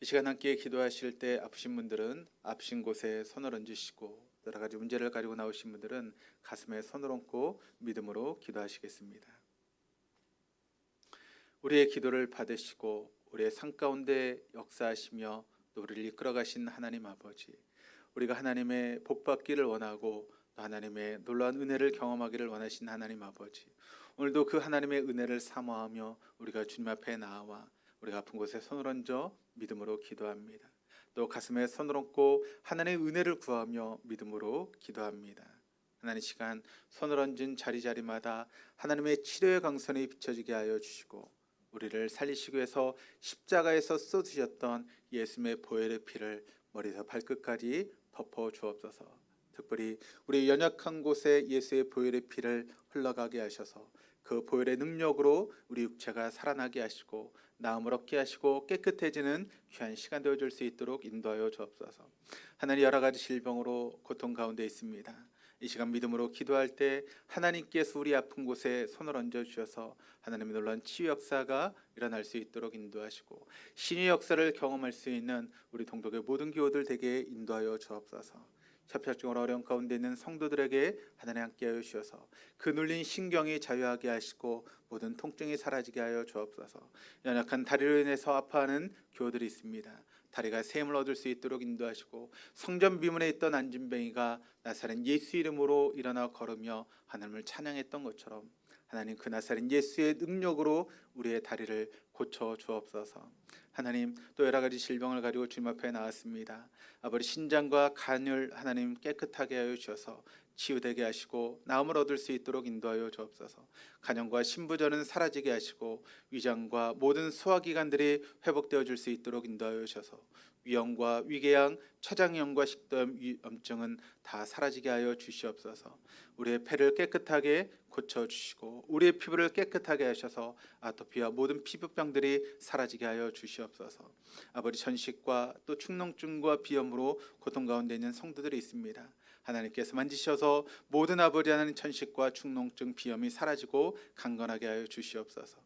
이 시간 함께 기도하실 때 아프신 분들은 아프신 곳에 손을 얹으시고 여러 가지 문제를 가지고 나오신 분들은 가슴에 손을 얹고 믿음으로 기도하시겠습니다. 우리의 기도를 받으시고 우리의 삶 가운데 역사하시며 또 우리를 이끌어 가신 하나님 아버지 우리가 하나님의 복 받기를 원하고 또 하나님의 놀라운 은혜를 경험하기를 원하신 하나님 아버지 오늘도 그 하나님의 은혜를 사모하며 우리가 주님 앞에 나와 우리가 아픈 곳에 손을 얹어 믿음으로 기도합니다. 또 가슴에 손을 얹고 하나님의 은혜를 구하며 믿음으로 기도합니다. 하나님 시간 손을 얹은 자리 자리마다 하나님의 치료의 강선이 비춰지게 하여 주시고 우리를 살리시기 위해서 십자가에서 쏟으셨던 예수님의 보혈의 피를 머리에서 발끝까지 덮어 주옵소서. 특별히 우리 연약한 곳에 예수의 보혈의 피를 흘러가게 하셔서 그 보혈의 능력으로 우리 육체가 살아나게 하시고 나음을 얻게 하시고 깨끗해지는 귀한 시간 되어 줄 수 있도록 인도하여 주옵소서. 하나님 여러 가지 질병으로 고통 가운데 있습니다. 이 시간 믿음으로 기도할 때 하나님께서 우리 아픈 곳에 손을 얹어 주셔서 하나님의 놀라운 치유 역사가 일어날 수 있도록 인도하시고 신의 역사를 경험할 수 있는 우리 동독의 모든 교우들 되게 인도하여 주옵소서. 협착증으로 어려운 가운데 있는 성도들에게 하나님 함께 하여 주셔서 그 눌린 신경이 자유하게 하시고 모든 통증이 사라지게 하여 주옵소서. 연약한 다리로 인해서 아파하는 교우들이 있습니다. 다리가 샘을 얻을 수 있도록 인도하시고 성전 비문에 있던 안진뱅이가 나사렛 예수 이름으로 일어나 걸으며 하나님을 찬양했던 것처럼 하나님 그 나사렛 예수의 능력으로 우리의 다리를 고쳐 주옵소서. 하나님 또 여러 가지 질병을 가지고 주님 앞에 나왔습니다. 아버지 신장과 간을 하나님 깨끗하게 하여 주셔서 치유되게 하시고 나음을 얻을 수 있도록 인도하여 주옵소서. 간염과 신부전은 사라지게 하시고 위장과 모든 소화기관들이 회복되어 줄 수 있도록 인도하여 주셔서 위염과 위궤양, 췌장염과 식도염, 위염증은 다 사라지게 하여 주시옵소서. 우리의 폐를 깨끗하게 고쳐 주시고 우리의 피부를 깨끗하게 하셔서 아토피와 모든 피부병들이 사라지게 하여 주시옵소서. 아버지 전식과 또 축농증과 비염으로 고통 가운데 있는 성도들이 있습니다. 하나님께서 만지셔서 모든 아버지 하나님 천식과 축농증 비염이 사라지고 강건하게 하여 주시옵소서.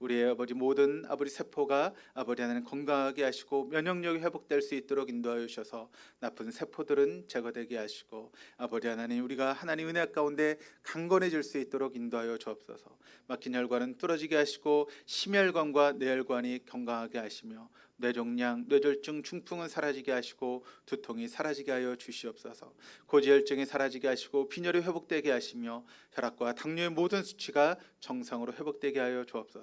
우리의 아버지 모든 아버지 세포가 아버지 하나님 건강하게 하시고 면역력이 회복될 수 있도록 인도하여 주셔서 나쁜 세포들은 제거되게 하시고 아버지 하나님 우리가 하나님 은혜 가운데 강건해질 수 있도록 인도하여 주옵소서. 막힌 혈관은 뚫어지게 하시고 심혈관과 뇌혈관이 건강하게 하시며 뇌종양, 뇌졸중, 중풍은 사라지게 하시고 두통이 사라지게 하여 주시옵소서. 고지혈증이 사라지게 하시고 빈혈이 회복되게 하시며 혈압과 당뇨의 모든 수치가 정상으로 회복되게 하여 주옵소서.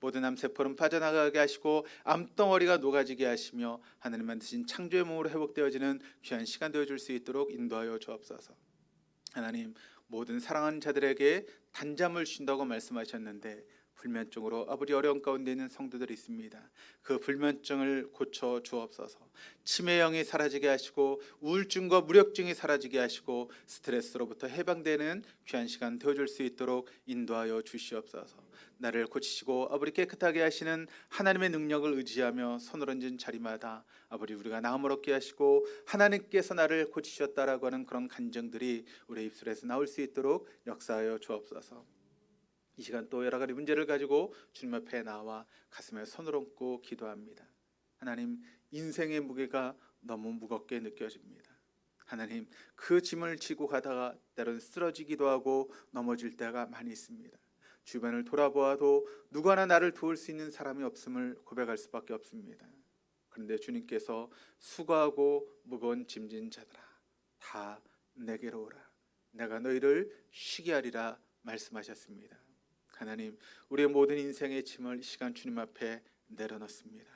모든 암세포는 빠져나가게 하시고 암덩어리가 녹아지게 하시며 하나님 만드신 창조의 몸으로 회복되어지는 귀한 시간 되어줄 수 있도록 인도하여 주옵소서. 하나님 모든 사랑하는 자들에게 단잠을 쉰다고 말씀하셨는데 불면증으로 아버지 어려운 가운데 있는 성도들이 있습니다. 그 불면증을 고쳐 주옵소서. 치매형이 사라지게 하시고 우울증과 무력증이 사라지게 하시고 스트레스로부터 해방되는 귀한 시간 되어 줄 수 있도록 인도하여 주시옵소서. 나를 고치시고 아버지 깨끗하게 하시는 하나님의 능력을 의지하며 손을 얹은 자리마다 아버지 우리가 나음을 얻게 하시고 하나님께서 나를 고치셨다라고 하는 그런 간정들이 우리 입술에서 나올 수 있도록 역사하여 주옵소서. 이 시간 또 여러 가지 문제를 가지고 주님 앞에 나와 가슴에 손을 얹고 기도합니다. 하나님 인생의 무게가 너무 무겁게 느껴집니다. 하나님 그 짐을 지고 가다가 때론 쓰러지기도 하고 넘어질 때가 많이 있습니다. 주변을 돌아보아도 누구 하나 나를 도울 수 있는 사람이 없음을 고백할 수밖에 없습니다. 그런데 주님께서 수고하고 무거운 짐진 자들아 다 내게로 오라 내가 너희를 쉬게 하리라 말씀하셨습니다. 하나님 우리의 모든 인생의 짐을 이 시간 주님 앞에 내려놓습니다.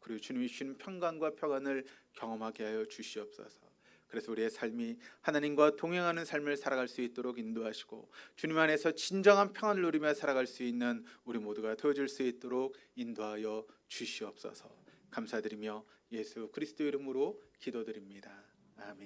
그리고 주님이 주시는 평강과 평안을 경험하게 하여 주시옵소서. 그래서 우리의 삶이 하나님과 동행하는 삶을 살아갈 수 있도록 인도하시고 주님 안에서 진정한 평안을 누리며 살아갈 수 있는 우리 모두가 되어줄 수 있도록 인도하여 주시옵소서. 감사드리며 예수 그리스도 이름으로 기도드립니다. 아멘.